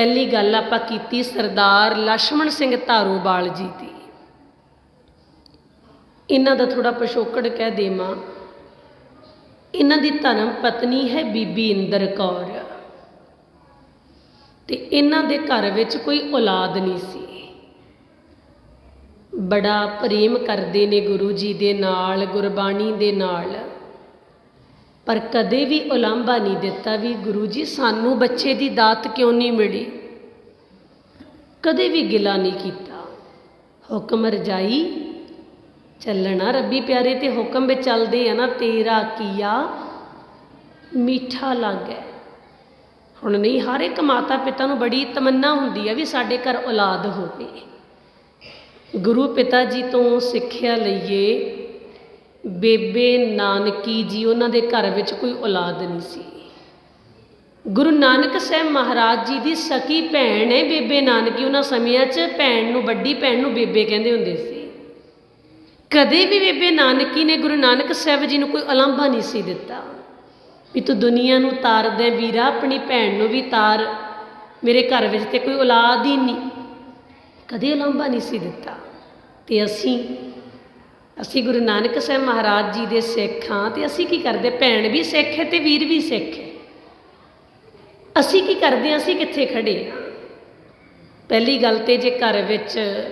ਪਹਿਲੀ ਗੱਲ ਆਪਾਂ ਕੀਤੀ ਸਰਦਾਰ ਲక్ష్మణ ਸਿੰਘ ਧਾਰੂਵਾਲ ਜੀ ਦੀ। ਇਹਨਾਂ ਦਾ ਥੋੜਾ ਪਸ਼ੋਕੜ ਕਹਿ ਦੇਵਾਂ। ਇਹਨਾਂ ਦੀ ਧਰਮ ਪਤਨੀ ਹੈ ਬੀਬੀ ਇੰਦਰ ਕੌਰ। ਤੇ ਇਹਨਾਂ ਦੇ ਘਰ ਵਿੱਚ ਕੋਈ ਔਲਾਦ ਨਹੀਂ ਸੀ। ਬੜਾ ਪ੍ਰੇਮ ਕਰਦੇ ਨੇ ਗੁਰੂ ਜੀ ਦੇ ਨਾਲ, ਗੁਰਬਾਣੀ ਦੇ ਨਾਲ। ਪਰ ਕਦੇ ਵੀ ਉਲਾਂਭਾ ਨਹੀਂ ਦਿੱਤਾ ਵੀ ਗੁਰੂ ਜੀ, ਸਾਨੂੰ ਬੱਚੇ ਦੀ ਦਾਤ ਕਿਉਂ ਨਹੀਂ ਮਿਲੀ? ਕਦੇ ਵੀ ਗਿਲਾ ਨਹੀਂ ਕੀਤਾ। ਹੁਕਮ ਰਜਾਈ ਚੱਲਣਾ ਰੱਬੀ ਪਿਆਰੇ, ਤੇ ਹੁਕਮ ਵਿੱਚ ਚੱਲਦੇ ਆ ਨਾ, ਤੇਰਾ ਕੀਆ ਮਿੱਠਾ ਲੱਗੈ। ਹੁਣ ਨਹੀਂ, ਹਰ ਇੱਕ ਮਾਤਾ ਪਿਤਾ ਨੂੰ ਬੜੀ ਤਮੰਨਾ ਹੁੰਦੀ ਆ ਵੀ ਸਾਡੇ ਘਰ ਔਲਾਦ ਹੋਵੇ। ਗੁਰੂ ਪਿਤਾ ਜੀ ਤੋਂ ਸਿੱਖਿਆ ਲਈਏ। ਬੇਬੇ ਨਾਨਕੀ ਜੀ, ਉਹਨਾਂ ਦੇ ਘਰ ਵਿੱਚ ਕੋਈ ਔਲਾਦ ਨਹੀਂ ਸੀ। ਗੁਰੂ ਨਾਨਕ ਸਾਹਿਬ ਮਹਾਰਾਜ ਜੀ ਦੀ ਸਕੀ ਭੈਣ ਹੈ ਬੇਬੇ ਨਾਨਕੀ। ਉਹਨਾਂ ਸਮਿਆਂ 'ਚ ਭੈਣ ਨੂੰ, ਵੱਡੀ ਭੈਣ ਨੂੰ ਬੇਬੇ ਕਹਿੰਦੇ ਹੁੰਦੇ ਸੀ। ਕਦੇ ਵੀ ਬੇਬੇ ਨਾਨਕੀ ਨੇ ਗੁਰੂ ਨਾਨਕ ਸਾਹਿਬ ਜੀ ਨੂੰ ਕੋਈ ਉਲੰਭਾ ਨਹੀਂ ਸੀ ਦਿੱਤਾ। ਵੀ ਤੂੰ ਦੁਨੀਆ ਨੂੰ ਤਾਰਦਾ ਵੀਰਾ, ਆਪਣੀ ਭੈਣ ਨੂੰ ਵੀ ਤਾਰ। ਮੇਰੇ ਘਰ ਵਿੱਚ ਤੇ ਕੋਈ ਔਲਾਦ ਹੀ ਨਹੀਂ। ਕਦੇ ਅਲੰਭਾ ਨਹੀਂ ਸੀ ਦਿੱਤਾ। ਤੇ ਅਸੀਂ ਅਸੀਂ ਗੁਰੂ ਨਾਨਕ ਸਾਹਿਬ ਮਹਾਰਾਜ ਜੀ ਦੇ ਸਿੱਖ ਹਾਂ ਤੇ ਅਸੀਂ ਕੀ ਕਰਦੇ? ਭੈਣ ਵੀ ਸਿੱਖ ਹੈ ਤੇ ਵੀਰ ਵੀ ਸਿੱਖ ਹੈ। ਅਸੀਂ ਕੀ ਕਰਦੇ ਹਾਂ? ਅਸੀਂ ਕਿੱਥੇ ਖੜੇ ਹਾਂ? ਪਹਿਲੀ ਗੱਲ ਤੇ ਜੇ ਘਰ ਵਿੱਚ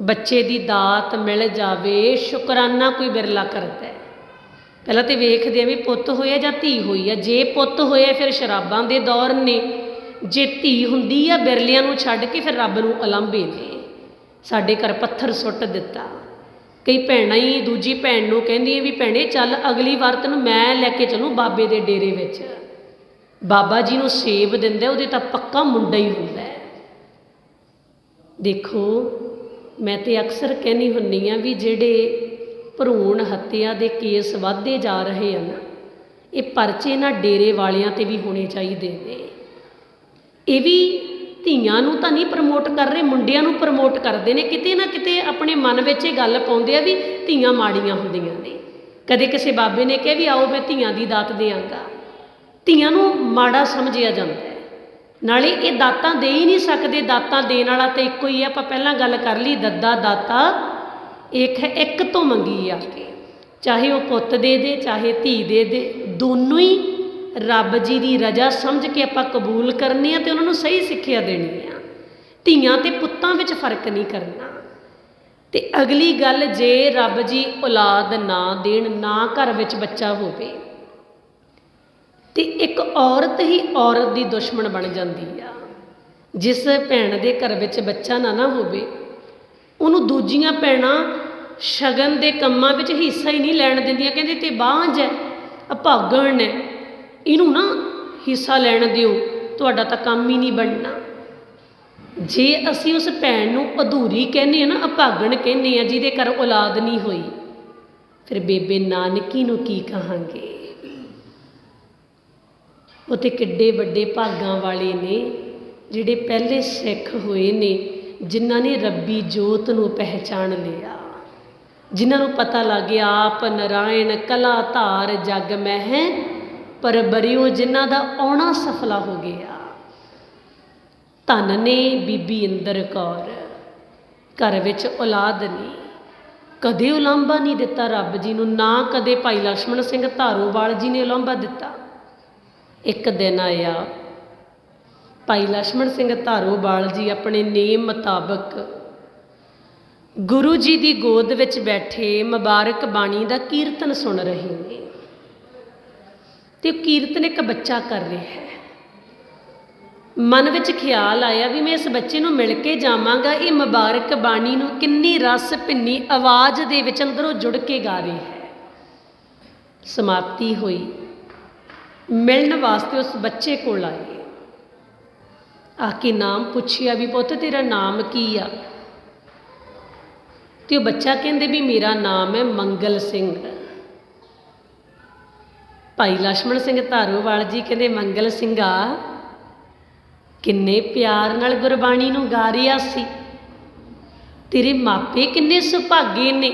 ਬੱਚੇ ਦੀ ਦਾਤ ਮਿਲ ਜਾਵੇ, ਸ਼ੁਕਰਾਨਾ ਕੋਈ ਬਿਰਲਾ ਕਰਦਾ ਹੈ। ਪਹਿਲਾਂ ਤੇ ਵੇਖਦੇ ਆ ਵੀ ਪੁੱਤ ਹੋਇਆ ਜਾਂ ਧੀ ਹੋਈ ਆ। ਜੇ ਪੁੱਤ ਹੋਇਆ ਫਿਰ ਸ਼ਰਾਬਾਂ ਦੇ ਦੌਰ ਨੇ। ਜੇ ਧੀ ਹੁੰਦੀ ਆ, ਬਿਰਲਿਆਂ ਨੂੰ ਛੱਡ ਕੇ ਫਿਰ ਰੱਬ ਨੂੰ ਉਲੰਭੇ ਨੇ। ਸਾਡੇ ਘਰ ਪੱਥਰ ਸੁੱਟ ਦਿੱਤਾ। ਕਈ ਭੈਣਾਂ ਹੀ, ਦੂਜੀ ਭੈਣ ਨੂੰ ਕਹਿੰਦੀ ਵੀ ਭੈਣੇ ਚੱਲ ਅਗਲੀ ਵਾਰ ਤੈਨੂੰ ਮੈਂ ਲੈ ਕੇ ਚੱਲੂ ਬਾਬੇ ਦੇ ਡੇਰੇ ਵਿੱਚ। ਬਾਬਾ ਜੀ ਨੂੰ ਸੇਬ ਦਿੰਦਾ, ਉਹਦੇ ਤਾਂ ਪੱਕਾ ਮੁੰਡਾ ਹੀ ਹੁੰਦਾ ਦੇਖੋ, ਮੈਂ ਤੇ ਅਕਸਰ ਕਹਿੰਦੀ ਹੁੰਨੀ ਆ ਵੀ ਜਿਹੜੇ ਭਰੂਣ ਹੱਤਿਆ ਦੇ ਕੇਸ ਵਧਦੇ ਜਾ ਰਹੇ ਹਨ, ਇਹ ਪਰਚੇ ਨਾ ਡੇਰੇ ਵਾਲਿਆਂ ਤੇ ਵੀ ਹੋਣੇ ਚਾਹੀਦੇ ਨੇ। ਇਹ ਵੀ ਧੀਆਂ ਨੂੰ ਤਾਂ ਨਹੀਂ ਪ੍ਰਮੋਟ ਕਰ ਰਹੇ, ਮੁੰਡਿਆਂ ਨੂੰ ਪ੍ਰਮੋਟ ਕਰਦੇ ਨੇ। ਕਿਤੇ ਨਾ ਕਿਤੇ ਆਪਣੇ ਮਨ ਵਿੱਚ ਇਹ ਗੱਲ ਪਾਉਂਦੇ ਆ ਵੀ ਧੀਆਂ ਮਾੜੀਆਂ ਹੁੰਦੀਆਂ ਨੇ। ਕਦੇ ਕਿਸੇ ਬਾਬੇ ਨੇ ਕਿਹਾ ਵੀ ਆਓ ਮੈਂ ਧੀਆਂ ਦੀ ਦਾਤ ਦੇਵਾਂਗਾ। ਧੀਆਂ ਨੂੰ ਮਾੜਾ ਸਮਝਿਆ ਜਾਂਦਾ ਨਾਲੇ ਇਹ ਦਾਤਾਂ ਦੇ ਹੀ ਨਹੀਂ ਸਕਦੇ, ਦਾਤਾਂ ਦੇਣ ਵਾਲਾ ਤਾਂ ਇੱਕੋ ਹੀ ਹੈ ਆਪਾਂ ਪਹਿਲਾਂ ਗੱਲ ਕਰ ਲਈ, ਦੱਦਾ ਦਾਤਾ, ਇੱਕ ਹੈ, ਇੱਕ ਤੋਂ ਮੰਗੀ ਆ ਕੇ। ਚਾਹੇ ਉਹ ਪੁੱਤ ਦੇ ਦੇ, ਚਾਹੇ ਧੀ ਦੇ ਦੇ, ਦੋਨੋਂ ਹੀ ਰੱਬ ਜੀ ਦੀ ਰਜ਼ਾ ਸਮਝ ਕੇ ਆਪਾਂ ਕਬੂਲ ਕਰਨੇ ਆ ਤੇ ਉਹਨਾਂ ਨੂੰ ਸਹੀ ਸਿੱਖਿਆ ਦੇਣੀ ਆ। ਧੀਆਂ ਤੇ ਪੁੱਤਾਂ ਵਿੱਚ ਫ਼ਰਕ ਨਹੀਂ ਕਰਨਾ। ਤੇ ਅਗਲੀ ਗੱਲ, ਜੇ ਰੱਬ ਜੀ ਔਲਾਦ ਨਾ ਦੇਣ, ਨਾ ਘਰ ਵਿੱਚ ਬੱਚਾ ਹੋਵੇ, ਤੇ ਇੱਕ ਔਰਤ ਹੀ ਔਰਤ ਦੀ ਦੁਸ਼ਮਣ ਬਣ ਜਾਂਦੀ ਆ। ਜਿਸ ਭੈਣ ਦੇ ਘਰ ਵਿੱਚ ਬੱਚਾ ਨਾ ਨਾ ਹੋਵੇ, ਉਹਨੂੰ ਦੂਜੀਆਂ ਭੈਣਾਂ ਸ਼ਗਨ ਦੇ ਕੰਮਾਂ ਵਿੱਚ ਹਿੱਸਾ ਹੀ ਨਹੀਂ ਲੈਣ ਦਿੰਦੀਆਂ। ਕਹਿੰਦੇ, ਤੇ ਬਾਂਝ ਹੈ, ਅਭਾਗਣ ਹੈ ਇਹਨੂੰ ਨਾ ਹਿੱਸਾ ਲੈਣ ਦਿਓ, ਤੁਹਾਡਾ ਤਾਂ ਕੰਮ ਹੀ ਨਹੀਂ ਬਣਨਾ। ਜੇ ਅਸੀਂ ਉਸ ਭੈਣ ਨੂੰ ਅਧੂਰੀ ਕਹਿੰਦੇ ਆ ਨਾ, ਅਭਾਗਣ ਕਹਿੰਦੇ ਆ ਜਿਹਦੇ ਘਰ ਔਲਾਦ ਨਹੀਂ ਹੋਈ, ਫਿਰ ਬੇਬੇ ਨਾਨਕੀ ਨੂੰ ਕੀ ਕਹਾਂਗੇ? ਉਹ ਤੇ ਕਿੱਡੇ ਵੱਡੇ ਭਾਗਾਂ ਵਾਲੇ ਨੇ, ਜਿਹੜੇ ਪਹਿਲੇ ਸਿੱਖ ਹੋਏ ਨੇ, ਜਿਨ੍ਹਾਂ ਨੇ ਰੱਬੀ ਜੋਤ ਨੂੰ ਪਹਿਚਾਣ ਲਿਆ। ਜਿਨ੍ਹਾਂ ਨੂੰ ਪਤਾ ਲੱਗ ਗਿਆ, ਆਪ ਨਰਾਇਣ ਕਲਾ ਧਾਰ ਜਗ ਮਹਿ ਪਰ ਬਰਿਓ ਜਿਨ੍ਹਾਂ ਦਾ ਆਉਣਾ ਸਫਲਾ ਹੋ ਗਿਆ, ਧਨ ਨੇ ਬੀਬੀ ਇੰਦਰ ਕੌਰ। ਘਰ ਵਿੱਚ ਔਲਾਦ ਨਹੀਂ, ਕਦੇ ਉਲਾਂਭਾ ਨਹੀਂ ਦਿੱਤਾ ਰੱਬ ਜੀ ਨੂੰ, ਨਾ ਕਦੇ ਭਾਈ ਲక్ష్మణ ਸਿੰਘ ਧਾਰੋਵਾਲ ਜੀ ਨੇ ਉਲਾਂਭਾ ਦਿੱਤਾ। ਇੱਕ ਦਿਨ ਆਇਆ, ਭਾਈ ਲక్ష్మణ ਸਿੰਘ ਧਾਰੋਵਾਲ ਜੀ ਆਪਣੇ ਨੇਮ ਮੁਤਾਬਕ ਗੁਰੂ ਜੀ ਦੀ ਗੋਦ ਵਿੱਚ ਬੈਠੇ ਮੁਬਾਰਕ ਬਾਣੀ ਦਾ ਕੀਰਤਨ ਸੁਣ ਰਹੇ ਨੇ। ਤੇ ਉਹ ਕੀਰਤਨ ਇੱਕ ਬੱਚਾ ਕਰ ਰਿਹਾ ਹੈ। ਮਨ ਵਿੱਚ ਖਿਆਲ ਆਇਆ ਵੀ ਮੈਂ ਇਸ ਬੱਚੇ ਨੂੰ ਮਿਲ ਕੇ ਜਾਵਾਂਗਾ। ਇਹ ਮੁਬਾਰਕ ਬਾਣੀ ਨੂੰ ਕਿੰਨੀ ਰਸ ਭਿੰਨੀ ਆਵਾਜ਼ ਦੇ ਵਿੱਚ ਅੰਦਰੋਂ ਜੁੜ ਕੇ ਗਾ ਰਿਹਾ ਹੈ। ਸਮਾਪਤੀ ਹੋਈ। ਮਿਲਣ ਵਾਸਤੇ ਉਸ ਬੱਚੇ ਕੋਲ ਆਏ। ਆ ਕੇ ਨਾਮ ਪੁੱਛਿਆ ਵੀ, ਪੁੱਤ, ਤੇਰਾ ਨਾਮ ਕੀ ਆ? ਤੇ ਉਹ ਬੱਚਾ ਕਹਿੰਦੇ ਵੀ, ਮੇਰਾ ਨਾਮ ਹੈ ਮੰਗਲ ਸਿੰਘ। ਭਾਈ ਲక్ష్ਮਣ ਸਿੰਘ ਧਾਰੋਵਾਲ ਜੀ ਕਹਿੰਦੇ, ਮੰਗਲ ਸਿੰਘਾ, ਕਿੰਨੇ ਪਿਆਰ ਨਾਲ ਗੁਰਬਾਣੀ ਨੂੰ ਗਾ ਰਿਹਾ ਸੀ। ਤੇਰੇ ਮਾਪੇ ਕਿੰਨੇ ਸੁਭਾਗੀ ਨੇ।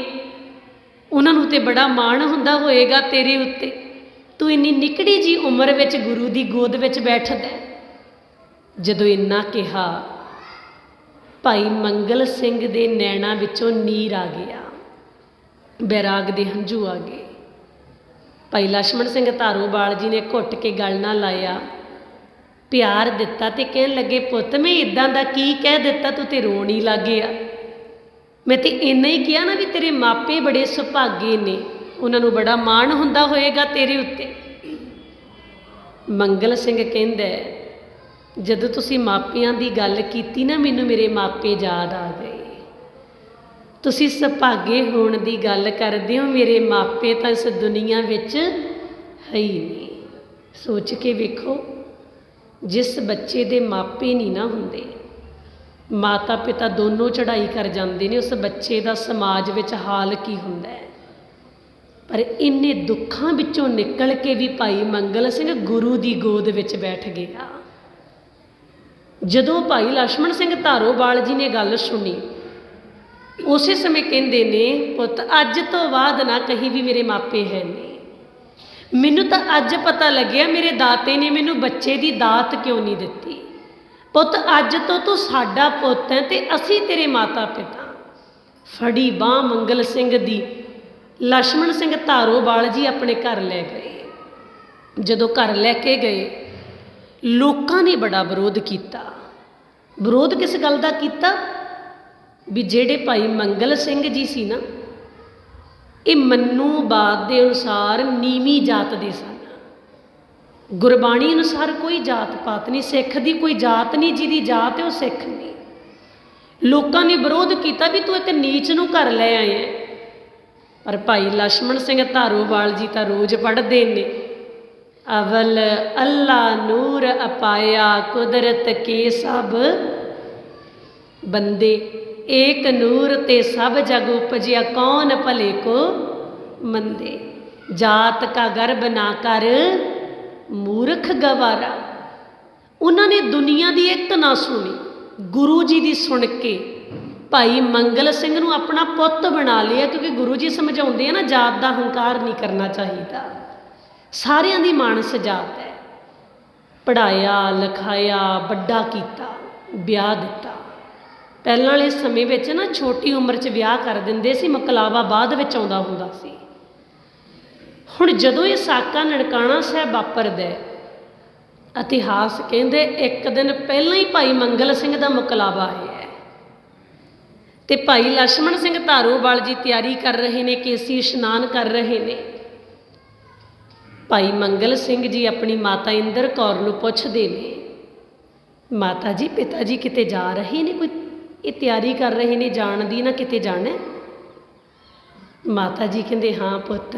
ਉਹਨਾਂ ਨੂੰ ਤੇ ਬੜਾ ਮਾਣ ਹੁੰਦਾ ਹੋਏਗਾ ਤੇਰੇ ਉੱਤੇ। ਤੂੰ ਇੰਨੀ ਨਿਕੜੀ ਜੀ ਉਮਰ ਵਿੱਚ ਗੁਰੂ ਦੀ ਗੋਦ ਵਿੱਚ ਬੈਠਦਾ ਜਦੋਂ ਇੰਨਾ ਕਿਹਾ, ਭਾਈ ਮੰਗਲ ਸਿੰਘ ਦੇ ਨੈਣਾ ਵਿੱਚੋਂ ਨੀਰ ਆ ਗਿਆ। ਬੈਰਾਗ ਦੇ ਹੰਝੂ ਆ ਗਏ। ਭਾਈ ਲక్ష్ਮਣ ਸਿੰਘ ਧਾਰੋਵਾਲ ਜੀ ਨੇ ਘੁੱਟ ਕੇ ਗੱਲ ਨਾ ਲਾਇਆ। ਪਿਆਰ ਦਿੱਤਾ ਤੇ ਕਹਿਣ ਲੱਗੇ, ਪੁੱਤ, ਮੈਂ ਇਦਾਂ ਦਾ ਕੀ ਕਹਿ ਦਿੱਤਾ? ਤੂੰ ਤੇ ਰੋਣ ਹੀ ਲੱਗ ਗਿਆ। ਮੈਂ ਤੇ ਇੰਨਾ ਹੀ ਕਿਹਾ ਨਾ ਵੀ ਤੇਰੇ ਮਾਪੇ ਬੜੇ ਸੁਭਾਗੇ ਨੇ। ਉਹਨਾਂ ਨੂੰ ਬੜਾ ਮਾਣ ਹੁੰਦਾ ਹੋਏਗਾ ਤੇਰੇ ਉੱਤੇ। ਮੰਗਲ ਸਿੰਘ ਕਹਿੰਦਾ, ਜਦੋਂ ਤੁਸੀਂ ਮਾਪਿਆਂ ਦੀ ਗੱਲ ਕੀਤੀ ਨਾ, ਮੈਨੂੰ ਮੇਰੇ ਮਾਪੇ ਯਾਦ ਆ ਗਏ। ਤੁਸੀਂ ਸੁਭਾਗੇ ਹੋਣ ਦੀ ਗੱਲ ਕਰਦੇ ਹੋ, ਮੇਰੇ ਮਾਪੇ ਤਾਂ ਇਸ ਦੁਨੀਆ ਵਿੱਚ ਹੈ ਹੀ ਨਹੀਂ। ਸੋਚ ਕੇ ਵੇਖੋ, ਜਿਸ ਬੱਚੇ ਦੇ ਮਾਪੇ ਨਹੀਂ ਨਾ ਹੁੰਦੇ ਮਾਤਾ ਪਿਤਾ ਦੋਨੋਂ ਚੜ੍ਹਾਈ ਕਰ ਜਾਂਦੇ ਨੇ, ਉਸ ਬੱਚੇ ਦਾ ਸਮਾਜ ਵਿੱਚ ਹਾਲ ਕੀ ਹੁੰਦਾ ਹੈ? ਪਰ ਇੰਨੇ ਦੁੱਖਾਂ ਵਿੱਚੋਂ ਨਿਕਲ ਕੇ ਵੀ ਭਾਈ ਮੰਗਲ ਸਿੰਘ ਗੁਰੂ ਦੀ ਗੋਦ ਵਿੱਚ ਬੈਠ ਗਿਆ। ਜਦੋਂ ਭਾਈ ਲక్ష్మణ ਸਿੰਘ ਧਾਰੋਵਾਲ ਜੀ ਨੇ ਗੱਲ ਸੁਣੀ ਉਸੇ ਸਮੇਂ ਕਹਿੰਦੇ ਨੇ, ਪੁੱਤ, ਅੱਜ ਤੋਂ ਬਾਅਦ ਨਾ ਕਹੀ ਵੀ ਮੇਰੇ ਮਾਪੇ ਹੈ ਨਹੀਂ। ਮੈਨੂੰ ਤਾਂ ਅੱਜ ਪਤਾ ਲੱਗਿਆ, ਮੇਰੇ ਦਾਤੇ ਨੇ ਮੈਨੂੰ ਬੱਚੇ ਦੀ ਦਾਤ ਕਿਉਂ ਨਹੀਂ ਦਿੱਤੀ? ਪੁੱਤ, ਅੱਜ ਤੋਂ ਤੂੰ ਸਾਡਾ ਪੁੱਤ ਹੈ ਤੇ ਅਸੀਂ ਤੇਰੇ ਮਾਤਾ ਪਿਤਾ ਫੜੀ ਬਾਹ ਮੰਗਲ ਸਿੰਘ ਦੀ। ਲక్ష్మణ ਸਿੰਘ ਧਾਰੋ ਧਾਰੋਵਾਲ ਜੀ ਆਪਣੇ ਘਰ ਲੈ ਗਏ। ਜਦੋਂ ਘਰ ਲੈ ਕੇ ਗਏ, ਲੋਕਾਂ ਨੇ ਬੜਾ ਵਿਰੋਧ ਕੀਤਾ। ਵਿਰੋਧ ਕਿਸ ਗੱਲ ਦਾ ਕੀਤਾ? ਵੀ ਜਿਹੜੇ ਭਾਈ ਮੰਗਲ ਸਿੰਘ ਜੀ ਸੀ ਨਾ, ਇਹ ਮੰਨੂ ਬਾਤ ਦੇ ਅਨੁਸਾਰ ਨੀਵੀਂ ਜਾਤ ਦੇ ਸਨ। ਗੁਰਬਾਣੀ ਅਨੁਸਾਰ ਕੋਈ ਜਾਤ ਪਾਤ ਨਹੀਂ, ਸਿੱਖ ਦੀ ਕੋਈ ਜਾਤ ਨਹੀਂ, ਜਿਹਦੀ ਜਾਤ ਉਹ ਸਿੱਖ ਨਹੀਂ ਲੋਕਾਂ ਨੇ ਵਿਰੋਧ ਕੀਤਾ ਵੀ ਤੂੰ ਇੱਕ ਨੀਚ ਨੂੰ ਘਰ ਲੈ ਆਇਆ ਪਰ ਭਾਈ ਲక్ష్మణ ਸਿੰਘ ਧਾਰੋਵਾਲ ਜੀ ਤਾਂ ਰੋਜ਼ ਪੜ੍ਹਦੇ ਨੇ, ਅਵਲ ਅੱਲਾ ਨੂਰ ਅਪਾਇਆ ਕੁਦਰਤ ਕੇ ਸਭ ਬੰਦੇ। ਏਕ ਨੂਰ ਤੇ ਸਭ ਜਗ ਉਪਜਿਆ ਕੌਣ ਭਲੇ ਕੋ ਮੰਦੇ? ਜਾਤ ਕਾ ਗਰਭ ਨਾ ਕਰ, ਮੂਰਖ ਗਵਾਰਾ। ਉਹਨਾਂ ਨੇ ਦੁਨੀਆ ਦੀ ਇੱਕ ਨਾ ਸੁਣੀ, ਗੁਰੂ ਜੀ ਦੀ ਸੁਣ ਕੇ। ਭਾਈ ਮੰਗਲ ਸਿੰਘ ਨੂੰ ਆਪਣਾ ਪੁੱਤ ਬਣਾ ਲਿਆ, ਕਿਉਂਕਿ ਗੁਰੂ ਜੀ ਸਮਝਾਉਂਦੇ ਆ ਨਾ, ਜਾਤ ਦਾ ਹੰਕਾਰ ਨਹੀਂ ਕਰਨਾ ਚਾਹੀਦਾ। ਸਾਰਿਆਂ ਦੀ ਮਾਨਸ ਜਾਤ ਹੈ। ਪੜਾਇਆ ਲਿਖਾਇਆ, ਵੱਡਾ ਕੀਤਾ, ਵਿਆਹ ਦਿੱਤਾ। ਪਹਿਲਾਂ ਵਾਲੇ ਸਮੇਂ ਵਿੱਚ ਨਾ ਛੋਟੀ ਉਮਰ 'ਚ ਵਿਆਹ ਕਰ ਦਿੰਦੇ ਸੀ, ਮਕਲਾਵਾ ਬਾਅਦ ਵਿੱਚ ਆਉਂਦਾ ਹੁੰਦਾ ਸੀ। ਹੁਣ ਜਦੋਂ ਇਹ ਸਾਕਾ ਨਨਕਾਣਾ ਸਾਹਿਬ ਵਾਪਰਦਾ ਇਤਿਹਾਸ ਕਹਿੰਦੇ ਇੱਕ ਦਿਨ ਪਹਿਲਾਂ ਹੀ ਭਾਈ ਮੰਗਲ ਸਿੰਘ ਦਾ ਮਕਲਾਵਾ ਆਇਆ ਤੇ ਭਾਈ ਲక్ష్మణ ਸਿੰਘ ਧਾਰੋਵਾਲ ਜੀ ਤਿਆਰੀ ਕਰ ਰਹੇ ਨੇ, ਕੇਸੀ ਇਸ਼ਨਾਨ ਕਰ ਰਹੇ ਨੇ। ਭਾਈ ਮੰਗਲ ਸਿੰਘ ਜੀ ਆਪਣੀ ਮਾਤਾ ਇੰਦਰ ਕੌਰ ਨੂੰ ਪੁੱਛਦੇ ਨੇ, ਮਾਤਾ ਜੀ, ਪਿਤਾ ਜੀ ਕਿਤੇ ਜਾ ਰਹੇ ਨੇ ਕੋਈ ਇਹ ਤਿਆਰੀ ਕਰ ਰਹੇ ਨੇ ਜਾਣ ਦੀ, ਨਾ ਕਿਤੇ ਜਾਣਾ? ਮਾਤਾ ਜੀ ਕਹਿੰਦੇ, ਹਾਂ ਪੁੱਤ,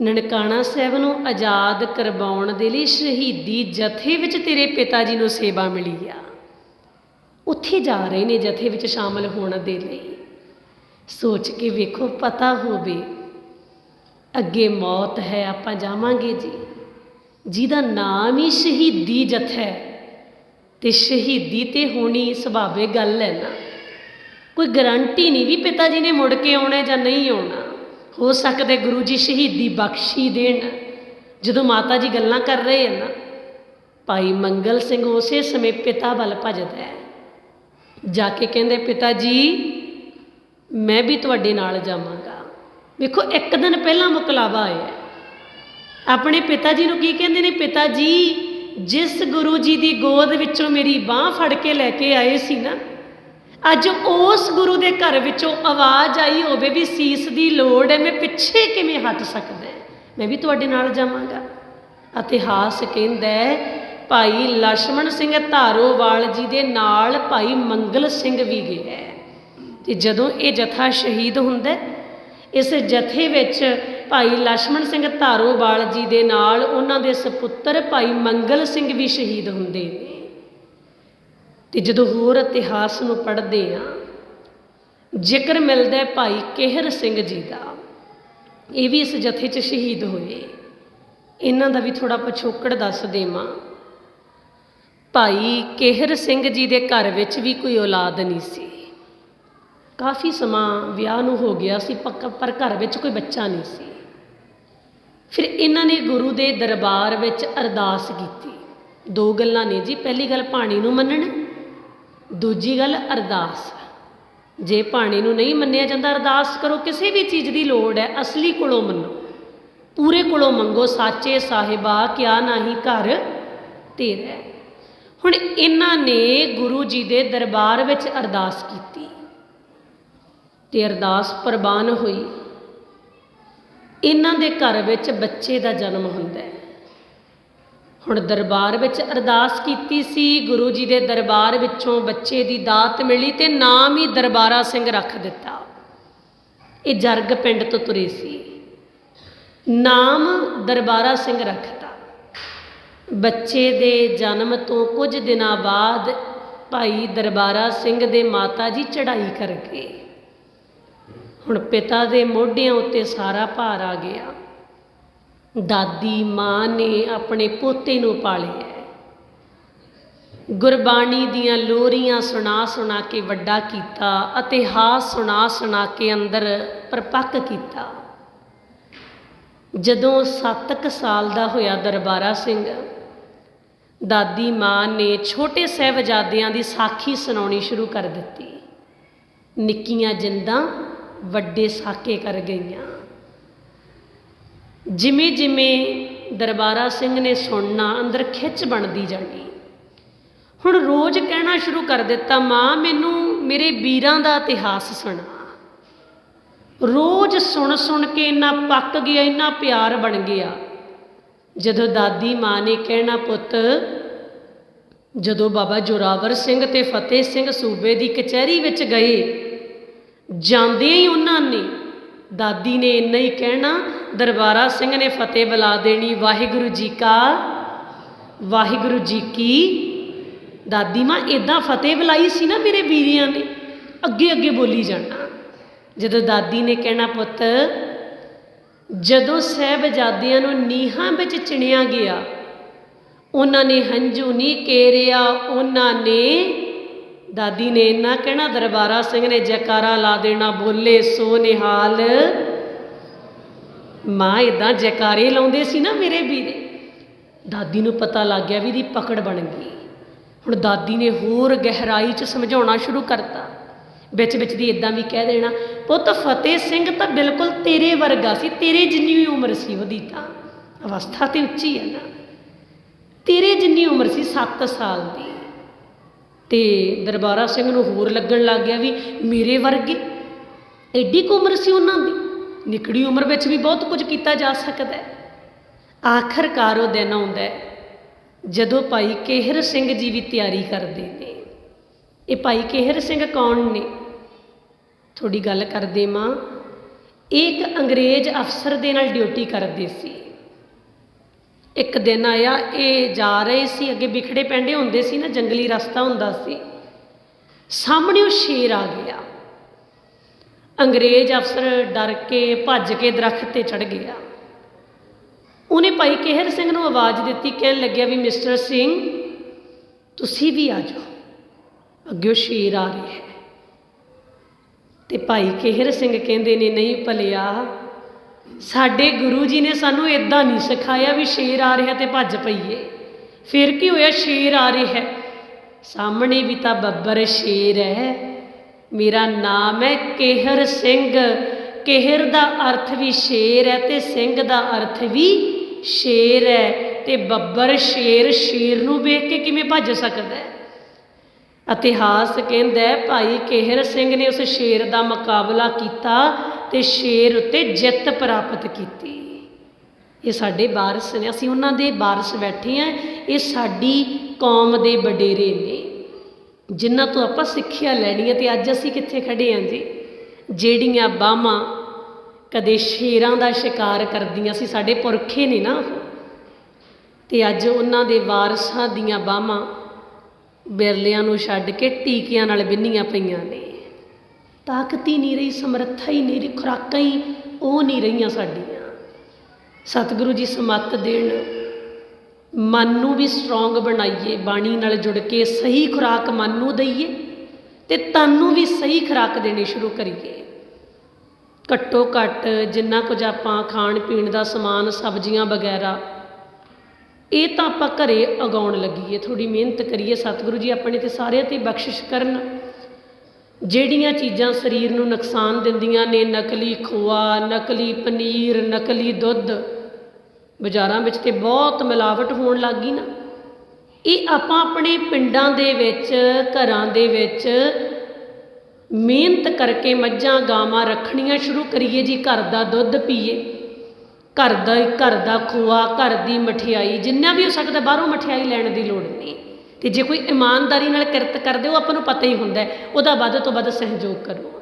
ਨਨਕਾਣਾ ਸਾਹਿਬ ਨੂੰ ਆਜ਼ਾਦ ਕਰਵਾਉਣ ਦੇ ਲਈ ਸ਼ਹੀਦੀ ਜਥੇ ਵਿੱਚ ਤੇਰੇ ਪਿਤਾ ਜੀ ਨੂੰ ਸੇਵਾ ਮਿਲੀ ਆ। ਉੱਥੇ ਜਾ ਰਹੇ ਨੇ ਜਥੇ ਵਿੱਚ ਸ਼ਾਮਲ ਹੋਣ ਦੇ ਲਈ। ਸੋਚ ਕੇ ਵੇਖੋ, ਪਤਾ ਹੋਵੇ, ਅੱਗੇ ਮੌਤ ਹੈ, ਆਪਾਂ ਜਾਵਾਂਗੇ ਜੀ। ਜਿਹਦਾ ਨਾਮ ਹੀ ਸ਼ਹੀਦੀ ਜਥਾ ਹੈ। ਤੇ ਸ਼ਹੀਦੀ ਤੇ ਹੋਣੀ ਸੁਭਾਵਿਕ ਗੱਲ ਹੈ ਨਾ। ਕੋਈ ਗਰੰਟੀ ਨਹੀਂ ਵੀ ਪਿਤਾ ਜੀ ਨੇ ਮੁੜ ਕੇ ਆਉਣਾ ਜਾਂ ਨਹੀਂ ਆਉਣਾ। ਹੋ ਸਕਦਾ ਗੁਰੂ ਜੀ ਸ਼ਹੀਦੀ ਬਖਸ਼ੀ ਦੇਣ। ਜਦੋਂ ਮਾਤਾ ਜੀ ਗੱਲਾਂ ਕਰ ਰਹੇ ਹਨ ਨਾ, ਭਾਈ ਮੰਗਲ ਸਿੰਘ ਉਸੇ ਸਮੇਂ ਪਿਤਾ ਵੱਲ ਭਜਦਾ ਹੈ। ਜਾ ਕੇ ਕਹਿੰਦੇ, ਪਿਤਾ ਜੀ, ਮੈਂ ਵੀ ਤੁਹਾਡੇ ਨਾਲ ਜਾਵਾਂਗਾ। ਵੇਖੋ, ਇੱਕ ਦਿਨ ਪਹਿਲਾਂ ਮੁਕਲਾਵਾ ਆਇਆ ਹੈ। ਆਪਣੇ ਪਿਤਾ ਜੀ ਨੂੰ ਕੀ ਕਹਿੰਦੇ ਨੇ? ਪਿਤਾ ਜੀ ਜਿਸ ਗੁਰੂ ਜੀ ਦੀ ਗੋਦ ਵਿੱਚੋਂ ਮੇਰੀ ਬਾਹ ਫੜ ਕੇ ਲੈ ਕੇ ਆਏ ਸੀ ਨਾ, ਅੱਜ ਉਸ ਗੁਰੂ ਦੇ ਘਰ ਵਿੱਚੋਂ ਆਵਾਜ਼ ਆਈ ਹੋਵੇ ਵੀ ਸੀਸ ਦੀ ਲੋੜ ਹੈ, ਮੈਂ ਪਿੱਛੇ ਕਿਵੇਂ ਹਟ ਸਕਦਾ ਮੈਂ ਵੀ ਤੁਹਾਡੇ ਨਾਲ ਜਾਵਾਂਗਾ। ਇਤਿਹਾਸ ਕਹਿੰਦਾ ਹੈ, ਭਾਈ ਲక్ష్మణ ਸਿੰਘ ਧਾਰੋਵਾਲ ਜੀ ਦੇ ਨਾਲ ਭਾਈ ਮੰਗਲ ਸਿੰਘ ਵੀ ਗਿਆ ਤੇ ਜਦੋਂ ਇਹ ਜਥਾ ਸ਼ਹੀਦ ਹੁੰਦਾ ਇਸ ਜਥੇ ਵਿੱਚ ਭਾਈ ਲక్ష్మణ ਸਿੰਘ ਧਾਰੋਵਾਲ ਜੀ ਦੇ ਨਾਲ ਉਹਨਾਂ ਦੇ ਸੁਪੁੱਤਰ ਭਾਈ ਮੰਗਲ ਸਿੰਘ ਵੀ ਸ਼ਹੀਦ ਹੁੰਦੇ ਨੇ। ਤੇ ਜਦੋਂ ਹੋਰ ਇਤਿਹਾਸ ਨੂੰ ਪੜ੍ਹਦੇ ਆ ਜ਼ਿਕਰ ਮਿਲਦਾ ਭਾਈ ਕੇਹਰ ਸਿੰਘ ਜੀ ਦਾ। ਇਹ ਵੀ ਇਸ ਜਥੇ 'ਚ ਸ਼ਹੀਦ ਹੋਏ। ਇਹਨਾਂ ਦਾ ਵੀ ਥੋੜਾ ਪਛੋਕੜ ਦੱਸ ਦੇਵਾਂ। ਭਾਈ ਕੇਹਰ ਸਿੰਘ ਜੀ ਦੇ ਘਰ ਵਿੱਚ ਵੀ ਕੋਈ ਔਲਾਦ ਨਹੀਂ ਸੀ। ਕਾਫੀ ਸਮਾਂ ਵਿਆਹ ਨੂੰ ਹੋ ਗਿਆ ਸੀ, ਪੱਕਾ, ਪਰ ਘਰ ਵਿੱਚ ਕੋਈ ਬੱਚਾ ਨਹੀਂ ਸੀ। ਫਿਰ ਇਹਨਾਂ ਨੇ ਗੁਰੂ ਦੇ ਦਰਬਾਰ ਵਿੱਚ ਅਰਦਾਸ ਕੀਤੀ। ਦੋ ਗੱਲਾਂ ਨੇ ਜੀ, ਪਹਿਲੀ ਗੱਲ ਪਾਣੀ ਨੂੰ ਮੰਨਣਾ, ਦੂਜੀ ਗੱਲ ਅਰਦਾਸ। ਜੇ ਪਾਣੀ ਨੂੰ ਨਹੀਂ ਮੰਨਿਆ ਜਾਂਦਾ, ਅਰਦਾਸ ਕਰੋ, ਕਿਸੇ ਵੀ ਚੀਜ਼ ਦੀ ਲੋੜ ਹੈ, ਅਸਲੀ ਕੋਲੋਂ ਮੰਨੋ। ਪੂਰੇ ਕੋਲੋਂ ਮੰਗੋ, ਸਾਚੇ ਸਾਹਿਬਾ, ਕਿਆ ਨਹੀਂ ਘਰ ਤੇਰਾ। ਹੁਣ ਇਹਨਾਂ ਨੇ ਗੁਰੂ ਜੀ ਦੇ ਦਰਬਾਰ ਵਿੱਚ ਅਰਦਾਸ ਕੀਤੀ। ਤੇ ਅਰਦਾਸ ਪ੍ਰਵਾਨ ਹੋਈ। ਇਹਨਾਂ ਦੇ ਘਰ ਵਿੱਚ ਬੱਚੇ ਦਾ ਜਨਮ ਹੁੰਦਾ ਹੈ। ਹੁਣ ਦਰਬਾਰ ਵਿੱਚ ਅਰਦਾਸ ਕੀਤੀ ਸੀ, ਗੁਰੂ ਜੀ ਦੇ ਦਰਬਾਰ ਵਿੱਚੋਂ ਬੱਚੇ ਦੀ ਦਾਤ ਮਿਲੀ ਤੇ ਨਾਮ ਹੀ ਦਰਬਾਰਾ ਸਿੰਘ ਰੱਖ ਦਿੱਤਾ। ਇਹ ਜਰਗ ਪਿੰਡ ਤੋਂ ਤੁਰੇ ਸੀ। ਨਾਮ ਦਰਬਾਰਾ ਸਿੰਘ ਰੱਖਤਾ। ਬੱਚੇ ਦੇ ਜਨਮ ਤੋਂ ਕੁਝ ਦਿਨਾਂ ਬਾਅਦ ਭਾਈ ਦਰਬਾਰਾ ਸਿੰਘ ਦੇ ਮਾਤਾ ਜੀ ਚੜ੍ਹਾਈ ਕਰਕੇ ਹੁਣ ਪਿਤਾ ਦੇ ਮੋਢਿਆਂ ਉੱਤੇ ਸਾਰਾ ਭਾਰ ਆ ਗਿਆ। ਦਾਦੀ ਮਾਂ ਨੇ ਆਪਣੇ ਪੋਤੇ ਨੂੰ ਪਾਲਿਆ ਗੁਰਬਾਣੀ ਦੀਆਂ ਲੋਰੀਆਂ ਸੁਣਾ ਸੁਣਾ ਕੇ ਵੱਡਾ ਕੀਤਾ ਇਤਿਹਾਸ ਸੁਣਾ ਸੁਣਾ ਕੇ ਅੰਦਰ ਪਰਪੱਕ ਕੀਤਾ। ਜਦੋਂ 7 ਕੁ ਸਾਲ ਦਾ ਹੋਇਆ ਦਰਬਾਰਾ ਸਿੰਘ, ਦਾਦੀ ਮਾਂ ਨੇ ਛੋਟੇ ਸਹਿਬਜ਼ਾਦਿਆਂ ਦੀ ਸਾਖੀ ਸੁਣਾਉਣੀ ਸ਼ੁਰੂ ਕਰ ਦਿੱਤੀ। ਨਿੱਕੀਆਂ ਜਿੰਦਾਂ ਵੱਡੇ ਸਾਕੇ ਕਰ ਗਈਆਂ। ਜਿਵੇਂ ਜਿਵੇਂ ਦਰਬਾਰਾ ਸਿੰਘ ਨੇ ਸੁਣਨਾ ਅੰਦਰ ਖਿੱਚ ਬਣਦੀ ਜਾਣੀ। ਹੁਣ ਰੋਜ਼ ਕਹਿਣਾ ਸ਼ੁਰੂ ਕਰ ਦਿੱਤਾ, ਮਾਂ, ਮੈਨੂੰ ਮੇਰੇ ਵੀਰਾਂ ਦਾ ਇਤਿਹਾਸ ਸੁਣਾ। ਰੋਜ਼ ਸੁਣ ਸੁਣ ਕੇ ਇੰਨਾ ਪੱਕ ਗਿਆ, ਇੰਨਾ ਪਿਆਰ ਬਣ ਗਿਆ। ਜਦੋਂ ਦਾਦੀ ਮਾਂ ਨੇ ਕਹਿਣਾ, ਪੁੱਤ, ਜਦੋਂ ਬਾਬਾ ਜੋਰਾਵਰ ਸਿੰਘ ਤੇ ਫਤਿਹ ਸਿੰਘ ਸੂਬੇ ਦੀ ਕਚਹਿਰੀ ਵਿੱਚ ਗਏ ਜਾਂਦੇ ਹੀ ਉਹਨਾਂ ਨੇ। ਦਾਦੀ ਨੇ ਇੰਨਾ ਹੀ ਕਹਿਣਾ, ਦਰਬਾਰਾ ਸਿੰਘ ਨੇ ਫਤਿਹ ਬੁਲਾ ਦੇਣੀ, ਵਾਹਿਗੁਰੂ ਜੀ ਕਾ, ਵਾਹਿਗੁਰੂ ਜੀ ਕੀ। ਦਾਦੀ ਮਾਂ ਇਦਾਂ ਫਤਿਹ ਬੁਲਾਈ ਸੀ ਨਾ ਮੇਰੇ ਵੀਰਿਆਂ ਨੇ, ਅੱਗੇ ਅੱਗੇ ਬੋਲੀ ਜਾਣਾ। ਜਦੋਂ ਦਾਦੀ ਨੇ ਕਹਿਣਾ, ਪੁੱਤ, ਜਦੋਂ ਸਹਿਬਜ਼ਾਦਿਆਂ ਨੂੰ ਨੀਹਾਂ ਵਿੱਚ ਚਿਣਿਆ ਗਿਆ, ਉਹਨਾਂ ਨੇ ਹੰਝੂ ਨਹੀਂ ਕੇਰਿਆ, ਉਹਨਾਂ ਨੇ ਦਾਦੀ ਨੇ ਇੰਨਾ ਕਹਿਣਾ, ਦਰਬਾਰਾ ਸਿੰਘ ਨੇ ਜੈਕਾਰਾ ਲਾ ਦੇਣਾ, ਬੋਲੇ ਸੋ ਨਿਹਾਲ ਮਾਂ ਇਦਾਂ ਜੈਕਾਰੇ ਲਾਉਂਦੇ ਸੀ ਨਾ ਮੇਰੇ ਵੀਰੇ। ਦਾਦੀ ਨੂੰ ਪਤਾ ਲੱਗ ਗਿਆ ਵੀ ਦੀ ਪਕੜ ਬਣ ਗਈ। ਹੁਣ ਦਾਦੀ ਨੇ ਹੋਰ ਗਹਿਰਾਈ 'ਚ ਸਮਝਾਉਣਾ ਸ਼ੁਰੂ ਕਰਤਾ। ਵਿੱਚ ਵਿੱਚ ਦੀ ਇਦਾਂ ਵੀ ਕਹਿ ਦੇਣਾ, ਪੁੱਤ ਫਤਿਹ ਸਿੰਘ ਤਾਂ ਬਿਲਕੁਲ ਤੇਰੇ ਵਰਗਾ ਸੀ, ਤੇਰੇ ਜਿੰਨੀ ਉਮਰ ਸੀ ਉਹਦੀ ਤਾਂ। ਅਵਸਥਾ ਤੇ ਉੱਚੀ ਹੈ ਨਾ। ਤੇਰੇ ਜਿੰਨੀ ਉਮਰ ਸੀ 7 ਸਾਲ ਦੀ। ਤੇ ਦਰਬਾਰਾ ਸਿੰਘ ਨੂੰ ਹੋਰ ਲੱਗਣ ਲੱਗ ਗਿਆ ਵੀ ਮੇਰੇ ਵਰਗੇ ਐਡੀ ਕੁ ਉਮਰ ਸੀ ਉਹਨਾਂ ਦੀ, ਨਿਕੜੀ ਉਮਰ ਵਿੱਚ ਵੀ ਬਹੁਤ ਕੁਝ ਕੀਤਾ ਜਾ ਸਕਦਾ ਹੈ। ਆਖਰਕਾਰ ਉਹ ਦਿਨ ਆਉਂਦਾ ਹੈ, ਜਦੋਂ ਭਾਈ ਕੇਹਰ ਸਿੰਘ ਜੀ ਵੀ ਤਿਆਰੀ ਕਰਦੇ ਨੇ। ਇਹ ਭਾਈ ਕੇਹਰ ਸਿੰਘ ਕੌਣ ਨੇ? ਥੋੜੀ ਗੱਲ ਕਰਦੇ ਮਾਂ, ਇਹ ਇੱਕ ਅੰਗਰੇਜ਼ ਅਫਸਰ ਦੇ ਨਾਲ ਡਿਊਟੀ ਕਰਦੇ ਸੀ। ਇੱਕ ਦਿਨ ਆਇਆ, ਇਹ ਜਾ ਰਹੇ ਸੀ, ਅੱਗੇ ਵਿਖੜੇ ਪੈਂਡੇ ਹੁੰਦੇ ਸੀ ਨਾ, ਜੰਗਲੀ ਰਸਤਾ ਹੁੰਦਾ ਸੀ। ਸਾਹਮਣੇ ਉਹ ਸ਼ੇਰ ਆ ਗਿਆ। ਅੰਗਰੇਜ਼ ਅਫਸਰ ਡਰ ਕੇ ਭੱਜ ਕੇ ਦਰਖਤ ਤੇ ਚੜ ਗਿਆ। ਉਹਨੇ ਭਾਈ ਕੇਹਰ ਸਿੰਘ ਨੂੰ ਆਵਾਜ਼ ਦਿੱਤੀ, ਕਹਿਣ ਲੱਗਿਆ ਵੀ, ਮਿਸਟਰ ਸਿੰਘ, ਤੁਸੀਂ ਵੀ ਆ ਜਾਓ। ਅੱਗੇ ਸ਼ੇਰ ਆ ਰਿਹਾ ਹੈ। ਤੇ ਭਾਈ ਕੇਹਰ ਸਿੰਘ ਕਹਿੰਦੇ ਨੇ, ਨਹੀਂ ਭਲਿਆ ਸਾਡੇ ਗੁਰੂ ਜੀ ਨੇ ਸਾਨੂੰ ਇਦਾਂ ਨਹੀਂ ਸਿਖਾਇਆ ਵੀ ਸ਼ੇਰ ਆ ਰਿਹਾ ਤੇ ਭੱਜ ਪਈਏ। ਫਿਰ ਕੀ ਹੋਇਆ? ਸ਼ੇਰ ਆ ਰਿਹਾ। ਸਾਹਮਣੇ ਵੀ ਤਾਂ ਬੱਬਰ ਸ਼ੇਰ ਹੈ। ਮੇਰਾ ਨਾਮ ਹੈ ਕੇਹਰ ਸਿੰਘ। ਕੇਹਰ ਦਾ ਅਰਥ ਵੀ ਸ਼ੇਰ ਹੈ ਤੇ ਸਿੰਘ ਦਾ ਅਰਥ ਵੀ ਸ਼ੇਰ ਹੈ। ਤੇ ਬੱਬਰ ਸ਼ੇਰ ਸ਼ੇਰ ਨੂੰ ਵੇਖ ਕੇ ਕਿਵੇਂ ਭੱਜ ਸਕਦਾ ਹੈ? ਇਤਿਹਾਸ ਕਹਿੰਦਾ ਹੈ, ਭਾਈ ਕੇਹਰ ਸਿੰਘ ਨੇ ਉਸ ਸ਼ੇਰ ਦਾ ਮੁਕਾਬਲਾ ਕੀਤਾ ਤੇ ਸ਼ੇਰ ਉੱਤੇ ਜਿੱਤ ਪ੍ਰਾਪਤ ਕੀਤੀ। ਇਹ ਸਾਡੇ ਵਾਰਸ ਨੇ, ਅਸੀਂ ਉਹਨਾਂ ਦੇ ਵਾਰਸ ਬੈਠੇ ਆ ਇਹ ਸਾਡੀ ਕੌਮ ਦੇ ਵਡੇਰੇ ਨੇ। ਜਿਨ੍ਹਾਂ ਤੋਂ ਆਪਾਂ ਸਿੱਖਿਆ ਲੈਣੀ ਹੈ, ਤੇ ਅੱਜ ਅਸੀਂ ਕਿੱਥੇ ਖੜੇ ਆਂ ਜੀ? ਜਿਹੜੀਆਂ ਬਾਹਾਂ ਕਦੇ ਸ਼ੇਰਾਂ ਦਾ ਸ਼ਿਕਾਰ ਕਰਦੀਆਂ ਸੀ, ਸਾਡੇ ਪੁਰਖੇ ਨੇ ਨਾ ਉਹ। ਤੇ ਅੱਜ ਉਹਨਾਂ ਦੇ ਵਾਰਸਾਂ ਦੀਆਂ ਬਾਹਾਂ ਬਿਰਲਿਆਂ ਨੂੰ ਛੱਡ ਕੇ ਟੀਕਿਆਂ ਨਾਲ ਬਿੰਨੀਆਂ ਪਈਆਂ ਨੇ। ਤਾਕਤ ਹੀ ਨਹੀਂ ਰਹੀ, ਸਮਰੱਥਾ ਹੀ ਨਹੀਂ ਰਹੀ, ਖੁਰਾਕਾਂ ਹੀ ਉਹ ਨਹੀਂ ਰਹੀਆਂ ਸਾਡੀਆਂ। ਸਤਿਗੁਰੂ ਜੀ ਸਮੱਤ ਦੇਣ, ਮਨ ਨੂੰ ਵੀ ਸਟਰੋਂਗ ਬਣਾਈਏ, ਬਾਣੀ ਨਾਲ ਜੁੜ ਕੇ ਸਹੀ ਖੁਰਾਕ ਮਨ ਨੂੰ ਦਈਏ ਤੇ ਤਨ ਨੂੰ ਵੀ ਸਹੀ ਖੁਰਾਕ ਦੇਣੀ ਸ਼ੁਰੂ ਕਰੀਏ। ਘੱਟੋ ਘੱਟ ਜਿੰਨਾ ਕੁਝ ਆਪਾਂ ਖਾਣ ਪੀਣ ਦਾ ਸਮਾਨ, ਸਬਜ਼ੀਆਂ ਵਗੈਰਾ, ਇਹ ਤਾਂ ਆਪਾਂ ਘਰੇ ਉਗਾਉਣ ਲੱਗੀਏ। ਥੋੜੀ ਮਿਹਨਤ ਕਰੀਏ। ਸਤਿਗੁਰੂ ਜੀ ਆਪਣੇ ਤੇ ਸਾਰਿਆਂ ਤੇ ਬਖਸ਼ਿਸ਼ ਕਰਨ। ਜਿਹੜੀਆਂ ਚੀਜ਼ਾਂ ਸਰੀਰ ਨੂੰ ਨੁਕਸਾਨ ਦਿੰਦੀਆਂ ਨੇ, ਨਕਲੀ ਖੋਆ, ਨਕਲੀ ਪਨੀਰ, ਨਕਲੀ ਦੁੱਧ, ਬਾਜ਼ਾਰਾਂ ਵਿੱਚ ਤੇ ਬਹੁਤ ਮਿਲਾਵਟ ਹੋਣ ਲੱਗ ਗਈ ਨਾ। ਇਹ ਆਪਾਂ ਆਪਣੇ ਪਿੰਡਾਂ ਦੇ ਵਿੱਚ, ਘਰਾਂ ਦੇ ਵਿੱਚ ਮਿਹਨਤ ਕਰਕੇ ਮੱਝਾਂ, ਗਾਵਾਂ ਰੱਖਣੀਆਂ ਸ਼ੁਰੂ ਕਰੀਏ ਜੀ, ਘਰ ਦਾ ਦੁੱਧ ਪੀਏ। ਘਰ ਦਾ ਘਰ ਦਾ ਖੋਆ, ਘਰ ਦੀ ਮਠਿਆਈ, ਜਿੰਨਾ ਵੀ ਹੋ ਸਕਦਾ ਬਾਹਰੋਂ ਮਠਿਆਈ ਲੈਣ ਦੀ ਲੋੜ ਨਹੀਂ। ਤੇ ਜੇ ਕੋਈ ਇਮਾਨਦਾਰੀ ਨਾਲ ਕਿਰਤ ਕਰਦੇ, ਉਹ ਆਪਾਂ ਨੂੰ ਪਤਾ ਹੀ ਹੁੰਦਾ ਉਹਦਾ ਵੱਧ ਤੋਂ ਵੱਧ ਸਹਿਯੋਗ ਕਰੋ।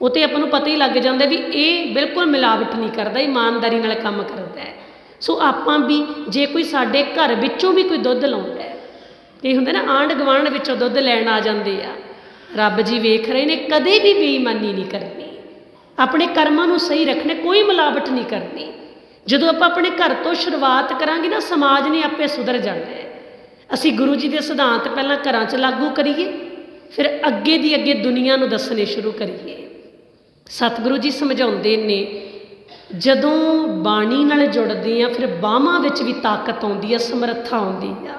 ਉਹ ਤੇ ਆਪਾਂ ਨੂੰ ਪਤਾ ਹੀ ਲੱਗ ਜਾਂਦਾ ਵੀ ਇਹ ਬਿਲਕੁਲ ਮਿਲਾਵਟ ਨਹੀਂ ਕਰਦਾ, ਇਮਾਨਦਾਰੀ ਨਾਲ ਕੰਮ ਕਰਦਾ ਹੈ। ਸੋ ਆਪਾਂ ਵੀ ਜੇ ਕੋਈ ਸਾਡੇ ਘਰ ਵਿੱਚੋਂ ਵੀ ਕੋਈ ਦੁੱਧ ਲਾਉਂਦਾ ਹੈ, ਇਹ ਹੁੰਦਾ ਨਾ, ਆਂਢ ਗੁਆਂਢ ਵਿੱਚੋਂ ਦੁੱਧ ਲੈਣ ਆ ਜਾਂਦੇ ਆ। ਰੱਬ ਜੀ ਵੇਖ ਰਹੇ ਨੇ, ਕਦੇ ਵੀ ਬੇਈਮਾਨੀ ਨਹੀਂ ਕਰਨੀ। ਆਪਣੇ ਕਰਮਾਂ ਨੂੰ ਸਹੀ ਰੱਖਣਾ, ਕੋਈ ਮਿਲਾਵਟ ਨਹੀਂ ਕਰਨੀ। ਜਦੋਂ ਆਪਾਂ ਆਪਣੇ ਘਰ ਤੋਂ ਸ਼ੁਰੂਆਤ ਕਰਾਂਗੇ ਨਾ, ਸਮਾਜ ਨੇ ਆਪੇ ਸੁਧਰ ਜਾਣਾ ਹੈ। ਅਸੀਂ ਗੁਰੂ ਜੀ ਦੇ ਸਿਧਾਂਤ ਪਹਿਲਾਂ ਘਰਾਂ 'ਚ ਲਾਗੂ ਕਰੀਏ, ਫਿਰ ਅੱਗੇ ਦੀ ਅੱਗੇ ਦੁਨੀਆ ਨੂੰ ਦੱਸਣੇ ਸ਼ੁਰੂ ਕਰੀਏ। ਸਤਿਗੁਰੂ ਜੀ ਸਮਝਾਉਂਦੇ ਨੇ, ਜਦੋਂ ਬਾਣੀ ਨਾਲ ਜੁੜਦੇ ਆ ਫਿਰ ਬਾਹਾਂ ਵਿੱਚ ਵੀ ਤਾਕਤ ਆਉਂਦੀ ਆ, ਸਮਰੱਥਾ ਆਉਂਦੀ ਆ।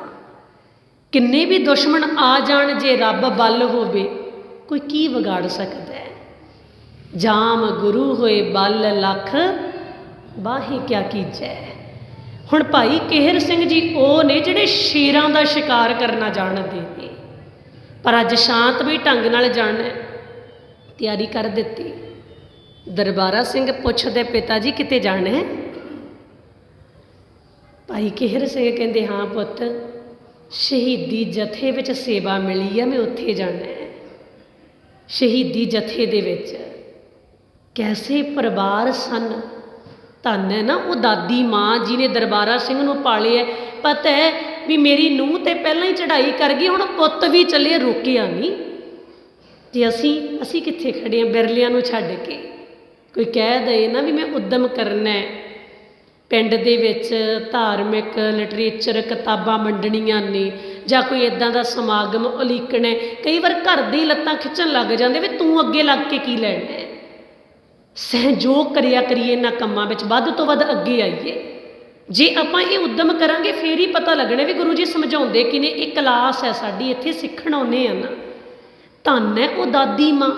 ਕਿੰਨੇ ਵੀ ਦੁਸ਼ਮਣ ਆ ਜਾਣ ਜੇ ਰੱਬ ਬਲ ਹੋਵੇ, ਕੋਈ ਕੀ ਵਿਗਾੜ ਸਕਦਾ ਹੈ? ਜਾਮ ਗੁਰੂ ਹੋਏ ਬਲ ਲਖ, ਬਾਹੀ ਕਿਆ ਕੀਜੈ? ਹੁਣ ਭਾਈ ਕੇਹਰ ਸਿੰਘ ਜੀ, ਉਹ ਨੇ ਜਿਹੜੇ ਸ਼ੇਰਾਂ ਦਾ ਸ਼ਿਕਾਰ ਕਰਨਾ ਜਾਣਦੇ ਨੇ ਪਰ ਅੱਜ ਸ਼ਾਂਤਮਈ ਢੰਗ ਨਾਲ ਜਾਣ ਤਿਆਰੀ ਕਰ ਦਿੱਤੀ। ਦਰਬਾਰਾ ਸਿੰਘ ਪੁੱਛਦੇ, ਪਿਤਾ ਜੀ, ਕਿਤੇ ਜਾਣਾ ਹੈ? ਭਾਈ ਕੇਹਰ ਸਿੰਘ ਕਹਿੰਦੇ, ਹਾਂ ਪੁੱਤ, ਸ਼ਹੀਦੀ ਜਥੇ ਵਿੱਚ ਸੇਵਾ ਮਿਲੀ ਆ, ਮੈਂ ਉੱਥੇ ਜਾਣਾ ਹੈ। ਸ਼ਹੀਦੀ ਜਥੇ ਦੇ ਵਿੱਚ ਕੈਸੇ ਪਰਿਵਾਰ ਸਨ ਧੰਨ ਹੈ ਨਾ, ਉਹ ਦਾਦੀ ਮਾਂ ਜਿਹਨੇ ਦਰਬਾਰਾ ਸਿੰਘ ਨੂੰ ਪਾਲਿਆ ਪਤਾ ਹੈ ਵੀ ਮੇਰੀ ਨੂੰਹ ਤੇ ਪਹਿਲਾਂ ਹੀ ਚੜ੍ਹਾਈ ਕਰ ਗਈ, ਹੁਣ ਪੁੱਤ ਵੀ ਚੱਲੇ, ਰੋਕਿਆ ਨਹੀਂ। ਜੇ ਅਸੀਂ ਅਸੀਂ ਕਿੱਥੇ ਖੜੇ ਆ ਬਿਰਲਿਆਂ ਨੂੰ ਛੱਡ ਕੇ। ਕੋਈ ਕਹਿ ਦਏ ਨਾ ਵੀ ਮੈਂ ਉਦਮ ਕਰਨਾ ਹੈ। ਪਿੰਡ ਦੇ ਵਿੱਚ ਧਾਰਮਿਕ, ਲਿਟਰੇਚਰ, ਕਿਤਾਬਾਂ ਵੰਡਣੀਆਂ ਨੇ, ਜਾਂ ਕੋਈ ਇਦਾਂ ਦਾ ਸਮਾਗਮ ਉਲੀਕਣਾ ਕਈ ਵਾਰ ਘਰ ਦੇ ਲੱਤਾਂ ਖਿੱਚਣ ਲੱਗ ਜਾਂਦੇ ਵੀ ਤੂੰ ਅੱਗੇ ਲੱਗ ਕੇ ਕੀ ਲੈਣਾ ਸਹਿਯੋਗ ਕਰਿਆ ਕਰੀਏ ਇਹਨਾਂ ਕੰਮਾਂ ਵਿੱਚ, ਵੱਧ ਤੋਂ ਵੱਧ ਅੱਗੇ ਆਈਏ। ਜੇ ਆਪਾਂ ਇਹ ਉਦਮ ਕਰਾਂਗੇ, ਫੇਰ ਹੀ ਪਤਾ ਲੱਗਣਾ ਵੀ ਗੁਰੂ ਜੀ ਸਮਝਾਉਂਦੇ ਕਿ ਨੇ ਇਹ ਕਲਾਸ ਹੈ ਸਾਡੀ, ਇੱਥੇ ਸਿੱਖਣ ਆਉਨੇ ਆ ਨਾ। ਧੰਨ ਹੈ ਉਹ ਦਾਦੀ ਮਾਂ,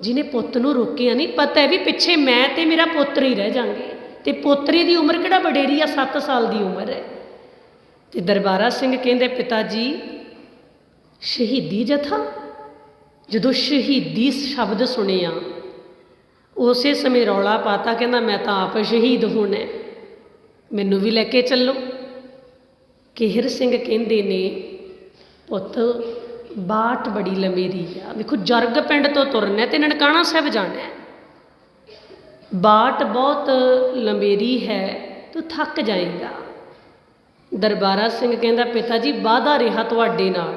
ਜਿਹਨੇ ਪੁੱਤ ਨੂੰ ਰੋਕਿਆ ਨਹੀਂ। ਪਤਾ ਹੈ ਵੀ ਪਿੱਛੇ ਮੈਂ ਤੇ ਮੇਰਾ ਪੁੱਤਰ ਹੀ ਰਹਿ ਜਾਾਂਗੇ। ਤੇ ਪੋਤਰੇ ਦੀ ਉਮਰ ਕਿਹੜਾ ਵਡੇਰੀ ਆ? 7 ਸਾਲ ਦੀ ਉਮਰ ਹੈ। ਤੇ ਦਰਬਾਰਾ ਸਿੰਘ ਕਹਿੰਦੇ, ਪਿਤਾ ਜੀ, ਸ਼ਹੀਦੀ ਜਥਾ? ਜਦੋਂ ਸ਼ਹੀਦੀ ਸ਼ਬਦ ਸੁਣਿਆ ਉਸੇ ਸਮੇਂ ਰੌਲਾ ਪਾਤਾ, ਕਹਿੰਦਾ ਮੈਂ ਤਾਂ ਆਪ ਸ਼ਹੀਦ ਹੋਣਾ ਮੈਨੂੰ ਵੀ ਲੈ ਕੇ ਚੱਲੋ। ਕਿਹਰ ਸਿੰਘ ਕਹਿੰਦੇ ਨੇ, ਪੁੱਤ, ਬਾਟ ਬੜੀ ਲੰਮੇਰੀ ਆ। ਵੇਖੋ ਜਰਗ ਪਿੰਡ ਤੋਂ ਤੁਰਨਾ ਤੇ ਨਨਕਾਣਾ ਸਾਹਿਬ ਜਾਣਾ ਬਾਟ ਬਹੁਤ ਲੰਬੇਰੀ ਹੈ, ਤੂੰ ਥੱਕ ਜਾਏਗਾ। ਦਰਬਾਰਾ ਸਿੰਘ ਕਹਿੰਦਾ, ਪਿਤਾ ਜੀ ਵਾਦਾ ਰਿਹਾ ਤੁਹਾਡੇ ਨਾਲ।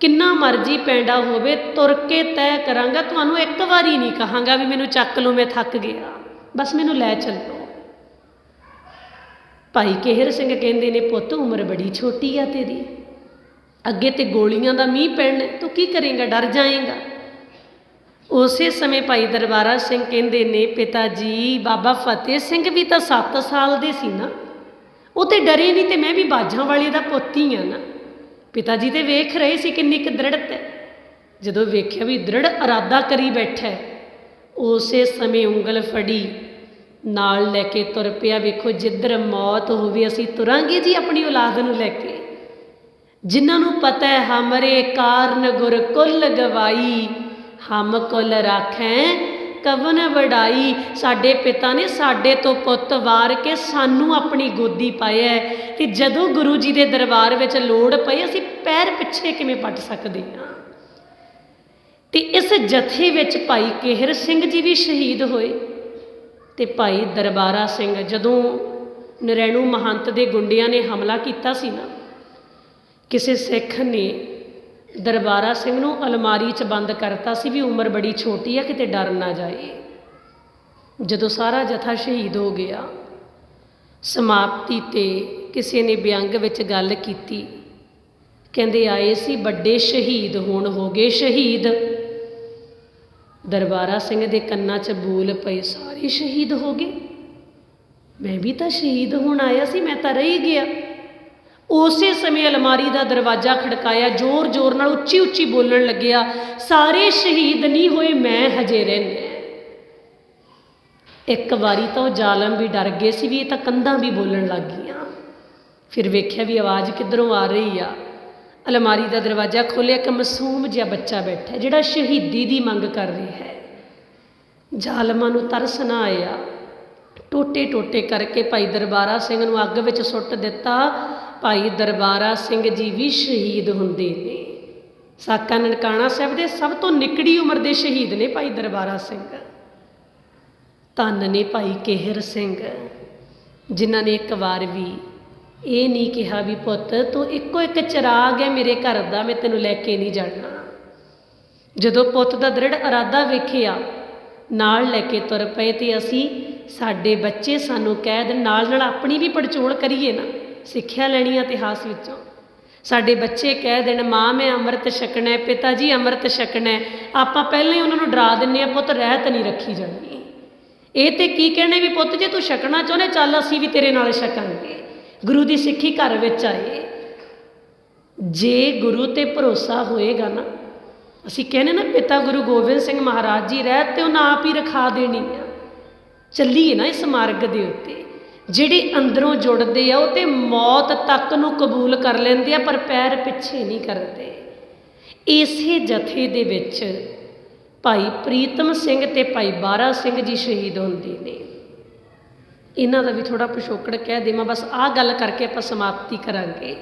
ਕਿੰਨਾ ਮਰਜ਼ੀ ਪੈਂਡਾ ਹੋਵੇ, ਤੁਰ ਕੇ ਤੈਅ ਕਰਾਂਗਾ। ਤੁਹਾਨੂੰ ਇੱਕ ਵਾਰੀ ਨਹੀਂ ਕਹਾਂਗਾ ਵੀ ਮੈਨੂੰ ਚੱਕ ਲਓ, ਮੈਂ ਥੱਕ ਗਿਆ। ਬਸ ਮੈਨੂੰ ਲੈ ਚੱਲੋ। ਭਾਈ ਕੇਹਰ ਸਿੰਘ ਕਹਿੰਦੇ ਨੇ, ਪੁੱਤ, ਉਮਰ ਬੜੀ ਛੋਟੀ ਆ ਤੇਰੀ। ਅੱਗੇ ਤੇ ਗੋਲੀਆਂ ਦਾ ਮੀਂਹ ਪੈਣ, ਤੂੰ ਕੀ ਕਰੇਂਗਾ? ਡਰ ਜਾਏਗਾ? ਉਸੇ ਸਮੇਂ ਭਾਈ ਦਰਬਾਰਾ ਸਿੰਘ ਕਹਿੰਦੇ ਨੇ, ਪਿਤਾ ਜੀ, ਬਾਬਾ ਫਤਿਹ ਸਿੰਘ ਵੀ ਤਾਂ 7 ਸਾਲ ਦੇ ਸੀ ਨਾ। ਉਹ ਤੇ ਡਰੇ ਨਹੀਂ ਤੇ ਮੈਂ ਵੀ ਬਾਜਾਂ ਵਾਲੇ ਦਾ ਪੁੱਤ ਹੀ ਆ ਨਾ। ਪਿਤਾ ਜੀ ਤੇ ਵੇਖ ਰਹੇ ਸੀ ਕਿੰਨੀ ਕੁ ਦ੍ਰਿੜਤ ਹੈ। ਜਦੋਂ ਵੇਖਿਆ ਵੀ ਦ੍ਰਿੜ ਇਰਾਦਾ ਕਰੀ ਬੈਠਾ ਉਸੇ ਸਮੇਂ ਉਂਗਲ ਫੜੀ, ਨਾਲ ਲੈ ਕੇ ਤੁਰ ਪਿਆ, ਵੇਖੋ ਜਿੱਧਰ ਮੌਤ ਹੋਵੇ ਅਸੀਂ ਤੁਰਾਂਗੇ ਜੀ ਆਪਣੀ ਔਲਾਦ ਨੂੰ ਲੈ ਕੇ। ਜਿਨ੍ਹਾਂ ਨੂੰ ਪਤਾ ਹੈ, ਹਮਰੇ ਕਾਰਨ ਗੁਰ ਕੁੱਲ ਗਵਾਈ, ਹਮ ਕੁੱਲ ਰਾਖੈ ਕਵਨ ਵਡਾਈ। ਸਾਡੇ ਪਿਤਾ ਨੇ ਸਾਡੇ ਤੋਂ ਪੁੱਤ ਵਾਰ ਕੇ ਸਾਨੂੰ ਆਪਣੀ ਗੋਦੀ ਪਾਇਆ ਤੇ ਜਦੋਂ ਗੁਰੂ ਜੀ ਦੇ ਦਰਬਾਰ ਵਿੱਚ ਲੋੜ ਪਈ, ਅਸੀਂ ਪੈਰ ਪਿੱਛੇ ਕਿਵੇਂ ਪੱਟ ਸਕਦੇ ਹਾਂ? ਤੇ ਇਸ ਜਥੇ ਵਿੱਚ ਭਾਈ ਕੇਹਰ ਸਿੰਘ ਜੀ ਵੀ ਸ਼ਹੀਦ ਹੋਏ ਤੇ ਭਾਈ ਦਰਬਾਰਾ ਸਿੰਘ, ਜਦੋਂ ਨਰੈਣੂ ਮਹੰਤ ਦੇ ਗੁੰਡਿਆਂ ਨੇ ਹਮਲਾ ਕੀਤਾ ਸੀ ਨਾ, ਕਿਸੇ ਸਿੱਖ ਨੇ ਦਰਬਾਰਾ ਸਿੰਘ ਨੂੰ ਅਲਮਾਰੀ 'ਚ ਬੰਦ ਕਰਤਾ ਸੀ ਵੀ ਉਮਰ ਬੜੀ ਛੋਟੀ ਆ, ਕਿਤੇ ਡਰ ਨਾ ਜਾਏ। ਜਦੋਂ ਸਾਰਾ ਜਥਾ ਸ਼ਹੀਦ ਹੋ ਗਿਆ, ਸਮਾਪਤੀ ਤੇ ਕਿਸੇ ਨੇ ਵਿਅੰਗ ਵਿੱਚ ਗੱਲ ਕੀਤੀ। ਕਹਿੰਦੇ, ਆਏ ਸੀ, ਵੱਡੇ ਸ਼ਹੀਦ ਹੋਣ ਹੋ ਗਏ ਸ਼ਹੀਦ। ਦਰਬਾਰਾ ਸਿੰਘ ਦੇ ਕੰਨਾਂ 'ਚ ਬੋਲ ਪਏ, ਸਾਰੇ ਸ਼ਹੀਦ ਹੋ ਗਏ? ਮੈਂ ਵੀ ਤਾਂ ਸ਼ਹੀਦ ਹੋਣ ਆਇਆ ਸੀ, ਮੈਂ ਤਾਂ ਰਹੀ ਗਿਆ। ਉਸੇ ਸਮੇਂ ਅਲਮਾਰੀ ਦਾ ਦਰਵਾਜ਼ਾ ਖੜਕਾਇਆ, ਜ਼ੋਰ-ਜ਼ੋਰ ਨਾਲ ਉੱਚੀ-ਉੱਚੀ ਬੋਲਣ ਲੱਗਿਆ, ਸਾਰੇ ਸ਼ਹੀਦ ਨਹੀਂ ਹੋਏ, ਮੈਂ ਹਜੇ ਰਹਿੰਦਾ ਇੱਕ ਵਾਰੀ ਤਾਂ ਉਹ ਜ਼ਾਲਮ ਵੀ ਡਰ ਗਏ ਸੀ ਵੀ ਇਹ ਤਾਂ ਕੰਧਾਂ ਵੀ ਬੋਲਣ ਲੱਗ ਗਈਆਂ। ਫਿਰ ਵੇਖਿਆ ਵੀ ਆਵਾਜ਼ ਕਿੱਧਰੋਂ ਆ ਰਹੀ ਆ। ਅਲਮਾਰੀ ਦਾ ਦਰਵਾਜ਼ਾ ਖੋਲ੍ਹਿਆ, ਇੱਕ ਮਾਸੂਮ ਜਿਹਾ ਬੱਚਾ ਬੈਠਾ, ਜਿਹੜਾ ਸ਼ਹੀਦੀ ਦੀ ਮੰਗ ਕਰ ਰਿਹਾ ਹੈ। ਜ਼ਾਲਮਾਂ ਨੂੰ ਤਰਸ ਨਾ ਆਇਆ। ਟੋਟੇ ਟੋਟੇ ਕਰਕੇ ਭਾਈ ਦਰਬਾਰਾ ਸਿੰਘ ਨੂੰ ਅੱਗ ਵਿੱਚ ਸੁੱਟ ਦਿੱਤਾ। ਭਾਈ ਦਰਬਾਰਾ ਸਿੰਘ ਜੀ ਵੀ ਸ਼ਹੀਦ ਹੁੰਦੇ ਨੇ। ਸਾਕਾ ਨਨਕਾਣਾ ਸਾਹਿਬ ਦੇ ਸਭ ਤੋਂ ਨਿਕੜੀ ਉਮਰ ਦੇ ਸ਼ਹੀਦ ਨੇ ਭਾਈ ਦਰਬਾਰਾ ਸਿੰਘ। ਧੰਨ ਨੇ ਭਾਈ ਕੇਹਰ ਸਿੰਘ, ਜਿਨ੍ਹਾਂ ਨੇ ਇੱਕ ਵਾਰ ਵੀ ਇਹ ਨਹੀਂ ਕਿਹਾ ਵੀ, ਪੁੱਤ, ਤੂੰ ਇੱਕੋ ਇੱਕ ਚਿਰਾਗ ਹੈ ਮੇਰੇ ਘਰ ਦਾ, ਮੈਂ ਤੈਨੂੰ ਲੈ ਕੇ ਨਹੀਂ ਜਾਣਾ। ਜਦੋਂ ਪੁੱਤ ਦਾ ਦ੍ਰਿੜ ਇਰਾਦਾ ਵੇਖਿਆ ਨਾਲ ਲੈ ਕੇ ਤੁਰ ਪਏ ਤੇ ਅਸੀਂ ਸਾਡੇ ਬੱਚੇ ਸਾਨੂੰ ਕਹਿ ਦੇਣ, ਨਾਲ ਨਾਲ ਆਪਣੀ ਵੀ ਪੜਚੋਲ ਕਰੀਏ ਨਾ, ਸਿੱਖਿਆ ਲੈਣੀ ਆ ਇਤਿਹਾਸ ਵਿੱਚੋਂ। ਸਾਡੇ ਬੱਚੇ ਕਹਿ ਦੇਣ, ਮਾਂ ਮੈਂ ਅੰਮ੍ਰਿਤ ਛਕਣਾ, ਪਿਤਾ ਜੀ ਅੰਮ੍ਰਿਤ ਛਕਣਾ, ਆਪਾਂ ਪਹਿਲਾਂ ਹੀ ਉਹਨਾਂ ਨੂੰ ਡਰਾ ਦਿੰਨੇ ਆ, ਪੁੱਤ ਰਹਿਤ ਨਹੀਂ ਰੱਖੀ ਜਾਂਦੀ। ਇਹ ਤੇ ਕੀ ਕਹਿਣੇ ਵੀ ਪੁੱਤ, ਜੇ ਤੂੰ ਛਕਣਾ ਚਾਹੁੰਦੇ, ਚੱਲ ਅਸੀਂ ਵੀ ਤੇਰੇ ਨਾਲ ਛਕਾਂਗੇ। ਗੁਰੂ ਦੀ ਸਿੱਖੀ ਘਰ ਵਿੱਚ ਆਏ। ਜੇ ਗੁਰੂ ਤੇ ਭਰੋਸਾ ਹੋਏਗਾ ਨਾ ਅਸੀਂ ਕਹਿੰਦੇ ਨਾ ਪਿਤਾ ਗੁਰੂ ਗੋਬਿੰਦ ਸਿੰਘ ਮਹਾਰਾਜ ਜੀ ਰਹਿਤ ਤੇ ਉਹਨਾਂ ਆਪ ਹੀ ਰਖਾ ਦੇਣੀ ਆ। ਚੱਲੀਏ ਨਾ ਇਸ ਮਾਰਗ ਦੇ ਉੱਤੇ। ਜਿਹੜੇ ਅੰਦਰੋਂ ਜੁੜਦੇ ਆ, ਉਹ ਤੇ ਮੌਤ ਤੱਕ ਨੂੰ ਕਬੂਲ ਕਰ ਲੈਂਦੇ ਆ, ਪਰ ਪੈਰ ਪਿੱਛੇ ਨਹੀਂ ਕਰਦੇ। ਇਸੇ ਜਥੇ ਦੇ ਵਿੱਚ ਭਾਈ ਪ੍ਰੀਤਮ ਸਿੰਘ ਤੇ ਭਾਈ ਬਾਰਾ ਸਿੰਘ ਜੀ ਸ਼ਹੀਦ ਹੁੰਦੇ ਨੇ। ਇਹਨਾਂ ਦਾ ਵੀ ਥੋੜਾ ਪਿਛੋਕੜ ਕਹਿ ਦੇਵਾਂ, ਬਸ ਆਹ ਗੱਲ ਕਰਕੇ ਆਪਾਂ ਸਮਾਪਤੀ ਕਰਾਂਗੇ।